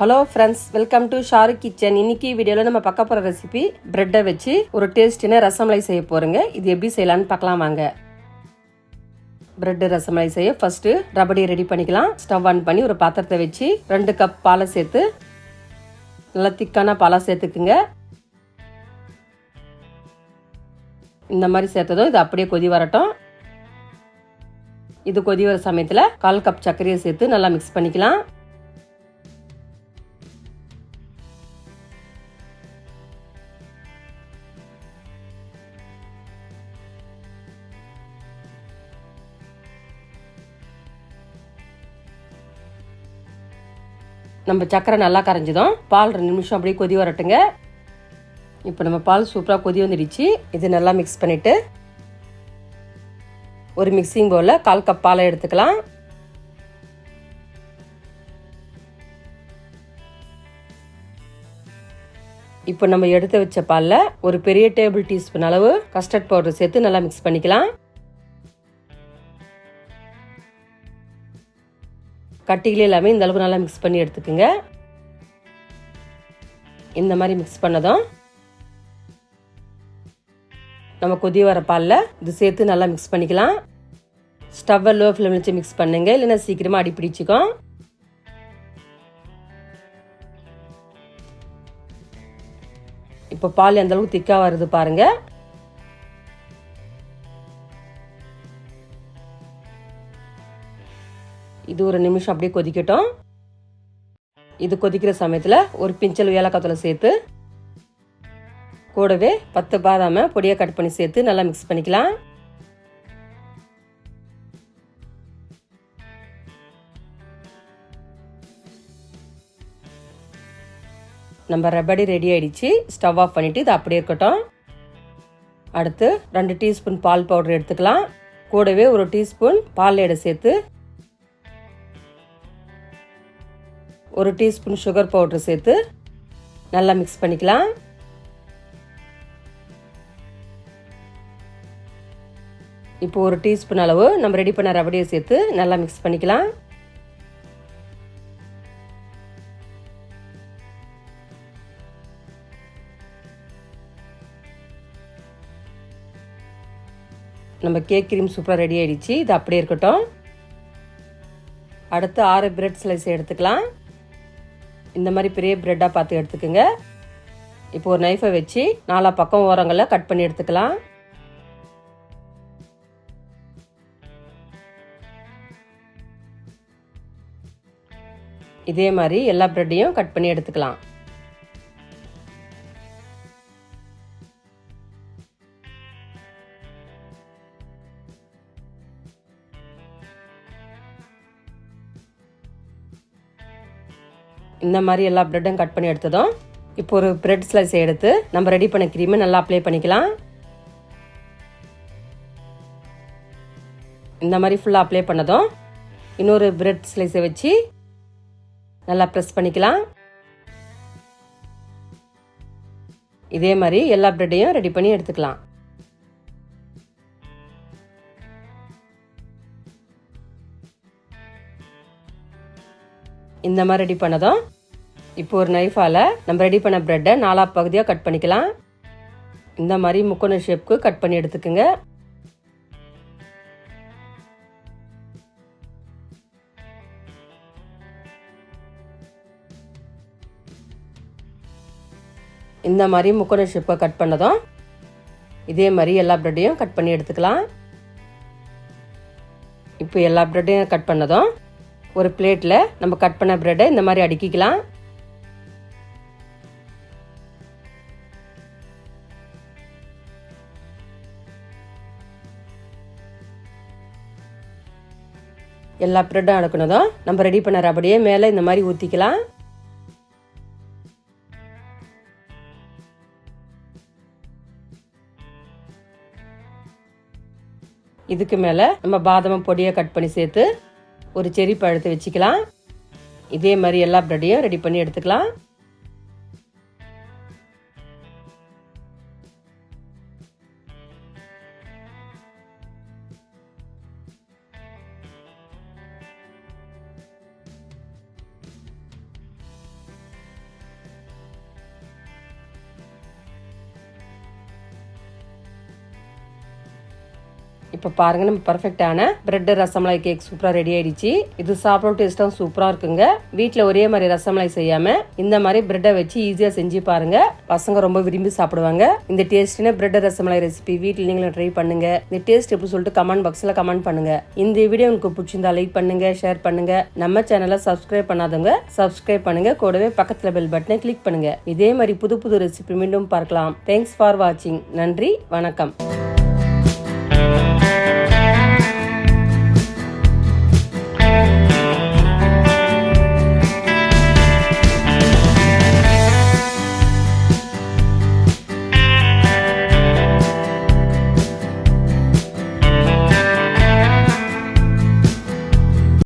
Hello friends welcome to Sharu kitchen இன்னைக்கு வீடியோவில் நம்ம பார்க்க போகிற ரெசிபி பிரெட்டை வச்சு ஒரு டேஸ்டின ரசமலை செய்ய போகிறோங்க இது எப்படி செய்யலான்னு பார்க்கலாம் வாங்க. பிரெட் ரசமலை செய்ய ஃபஸ்ட்டு ரபடி ரெடி பண்ணிக்கலாம். ஸ்டவ் ஆன் பண்ணி ஒரு பாத்திரத்தை வச்சு ரெண்டு கப் பாலை சேர்த்து நல்லா திக்கான பாலாக சேர்த்துக்குங்க. இந்த மாதிரி சேர்த்ததும் இது அப்படியே கொதி வரட்டும். இது கொதி வர சமயத்தில் கால் கப் சர்க்கரையை சேர்த்து நல்லா மிக்ஸ் பண்ணிக்கலாம். நம்ம சக்கரை நல்லா கரைஞ்சிடும். பால் ரெண்டு நிமிஷம் அப்படியே கொதி வரட்டுங்க. இப்போ நம்ம பால் சூப்பராக கொதி வந்துடுச்சு. இது நல்லா மிக்ஸ் பண்ணிவிட்டு ஒரு மிக்சிங் பவுலில் கால் கப் பாலை எடுத்துக்கலாம். இப்போ நம்ம எடுத்து வச்ச பாலில் ஒரு பெரிய டேபிள் டீஸ்பூன் அளவு கஸ்டர்ட் பவுடர் சேர்த்து நல்லா மிக்ஸ் பண்ணிக்கலாம். கட்டிகள் எல்லாமே இந்த அளவுக்கு நல்லா மிக்ஸ் பண்ணி எடுத்துக்கோங்க. இந்த மாதிரி மிக்ஸ் பண்ணதும் நம்ம கொதி வர பாலில் இது சேர்த்து நல்லா மிக்ஸ் பண்ணிக்கலாம். ஸ்டவ்வை லோ ஃப்ளேம் வச்சு மிக்ஸ் பண்ணுங்க. இல்லைன்னா சீக்கிரமாக அடி பிடிச்சிக்கும். இப்போ பால் எந்த அளவுக்கு திக்காக வருது பாருங்கள் இது ஒரு நிமிஷம் அப்படியே கொதிக்கட்டும். இது கொதிக்கிற சமயத்தில் ஒரு பிஞ்சல் ஏலக்காத்தூளை சேர்த்து கூடவே பத்து பாதாமை பொடியை கட் பண்ணி சேர்த்து நல்லா மிக்ஸ் பண்ணிக்கலாம். நம்ம ரபடி ரெடி ஆயிடுச்சு. ஸ்டவ் ஆஃப் பண்ணிட்டு இது அப்படியே இருக்கட்டும். அடுத்து ரெண்டு டீஸ்பூன் பால் பவுடர் எடுத்துக்கலாம். கூடவே ஒரு டீஸ்பூன் பால் எடை சேர்த்து ஒரு டீஸ்பூன் சுகர் பவுடர் சேர்த்து நல்லா மிக்ஸ் பண்ணிக்கலாம். இப்போ ஒரு டீஸ்பூன் அளவு நம்ம ரெடி பண்ண ரவடியை சேர்த்து நல்லா மிக்ஸ் பண்ணிக்கலாம். நம்ம கேக் கிரீம் சூப்பராக ரெடி ஆயிடுச்சு. இது அப்படியே இருக்கட்டும். அடுத்து ஆறு பிரெட் ஸ்லைஸ் எடுத்துக்கலாம். இந்த மாதிரி பெரிய ப்ரெட்டாக பார்த்து எடுத்துக்கோங்க. இப்போ ஒரு நைஃபை வச்சு நாலா பக்கம் ஓரங்களை கட் பண்ணி எடுத்துக்கலாம். இதே மாதிரி எல்லா ப்ரெட்டையும் கட் பண்ணி எடுத்துக்கலாம். இந்த மாதிரி எல்லா ப்ரெட்டும் கட் பண்ணி எடுத்ததும் இப்போ ஒரு ப்ரெட் ஸ்லைஸ் எடுத்து நம்ம ரெடி பண்ண க்ரீமை நல்லா அப்ளை பண்ணிக்கலாம். இந்த மாதிரி ஃபுல்லாக அப்ளை பண்ணதும் இன்னொரு பிரெட் ஸ்லைஸை வச்சு நல்லா ப்ரெஸ் பண்ணிக்கலாம். இதே மாதிரி எல்லா ப்ரெட்டையும் ரெடி பண்ணி எடுத்துக்கலாம். இந்த மாதிரி ரெடி பண்ணதும் இப்போ ஒரு நைஃபால் நம்ம ரெடி பண்ண ப்ரெட்டை நாலா பகுதியாக கட் பண்ணிக்கலாம். இந்த மாதிரி முக்கோண ஷேப்க்கு கட் பண்ணி எடுத்துக்கோங்க. இந்த மாதிரி முக்கோண ஷேப்பை கட் பண்ணதும் இதே மாதிரி எல்லா ப்ரெட்டையும் கட் பண்ணி எடுத்துக்கலாம். இப்போ எல்லா ப்ரெட்டையும் கட் பண்ணதும் ஒரு பிளேட்டில் நம்ம கட் பண்ண ப்ரெட்டை இந்த மாதிரி அடுக்கிக்கலாம். எல்லா ப்ரெட்டும் அடுக்கினதும் நம்ம ரெடி பண்ண ரபடியே மேலே இந்த மாதிரி ஊற்றிக்கலாம் இதுக்கு மேலே நம்ம பாதாம் பொடியை கட் பண்ணி சேர்த்து ஒரு செரி பழத்தை வச்சுக்கலாம். இதே மாதிரி எல்லா ப்ரெட்டையும் ரெடி பண்ணி எடுத்துக்கலாம். இப்போ பாருங்க நம்ம பர்ஃபெக்டான பிரெட் ரசமலாய் கேக் சூப்பரா ரெடி ஆயிடுச்சு. இது சாப்பிடும் டேஸ்டும் சூப்பரா இருக்குங்க. வீட்டில் ஒரே மாதிரி ரசமலாய் செய்யாம இந்த மாதிரி பிரெட்டை வச்சு ஈஸியா செஞ்சு பாருங்க. பசங்க ரொம்ப விரும்பி சாப்பிடுவாங்க. இந்த டேஸ்டின பிரெட் ரசமலாய் ரெசிபி வீட்டில் நீங்களும் ட்ரை பண்ணுங்க. இந்த டேஸ்ட் எப்படி சொல்லிட்டு கமெண்ட் பாக்ஸ்ல கமெண்ட் பண்ணுங்க. இந்த வீடியோ உங்களுக்கு பிடிச்சிருந்தா லைக் பண்ணுங்க ஷேர் பண்ணுங்க. நம்ம சேனலை சப்ஸ்கிரைப் பண்ணாதவங்க சப்ஸ்கிரைப் பண்ணுங்க. கூடவே பக்கத்துல பெல் பட்டனை கிளிக் பண்ணுங்க. இதே மாதிரி புது புது ரெசிபி மீண்டும் பார்க்கலாம். தேங்க்ஸ் ஃபார் வாட்சிங் நன்றி வணக்கம்.